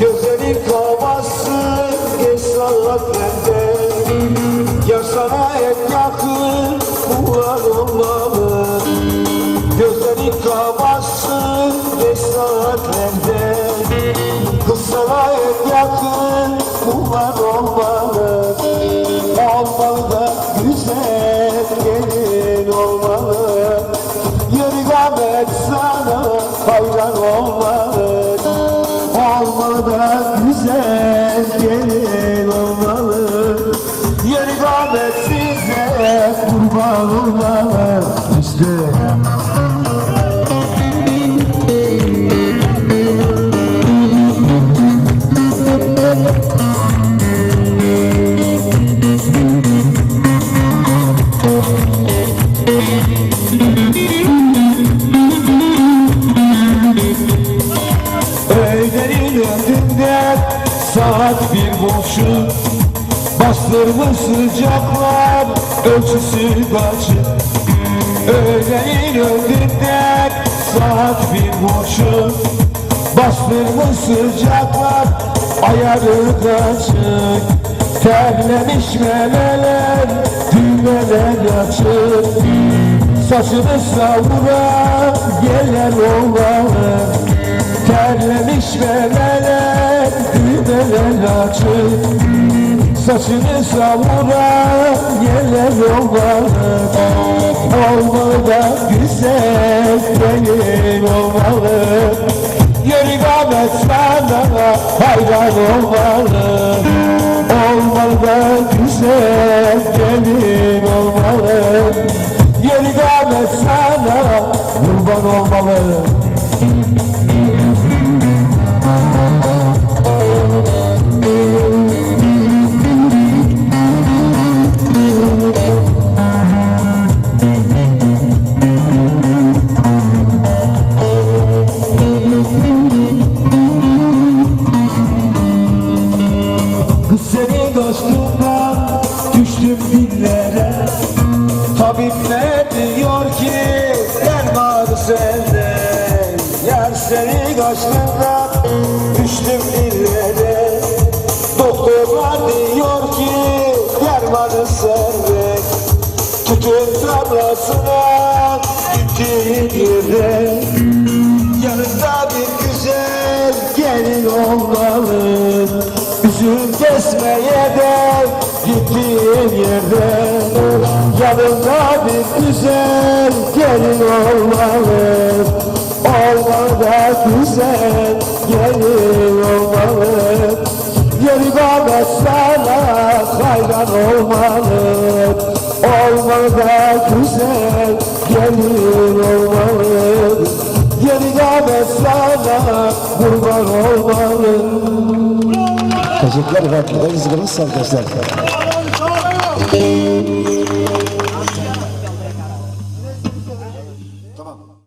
Gözlerin kovası geç saat bende. Yar sana en yakın kullar olmalı Gözlerin kovası geç saat bende. Kız sana yakın kullar olmalı Olmalı da güzel gelin olmalı. Yürü gamet sana hayran olmalı olmalı İşte. Saat bir buçuk Bastırmış sıcaklar ölçüsü kaçı Öğlenin önünde saat bir buçuk Bastırmış sıcaklar ayarı kaçık. Terlemiş meleler düğmeler açık. Saçını savura gelen oğlanı. Terlemiş meleler düğmeler açık Saçını savura gelen oğlanı Olmalı da güzel gelin olmalı. Yeri gamet sana hayran olmalı Kız senin dostundan düştüm dillere Tabipler diyor ki? Dermanı sende. Yar senin aşkından düştüm dillere Doktorlar diyor ki dermanı sende. Tutun tarlasına gittiğin yerde Kesmeye de gittiğin yerde. Yanında bir güzel gelin olmalı. Olmalı güzel gelin olmalı. Yeri bana sana hayran olmalı. Olmalı güzel gelin Efendim. Elinizi kırmızı arkadaşlar.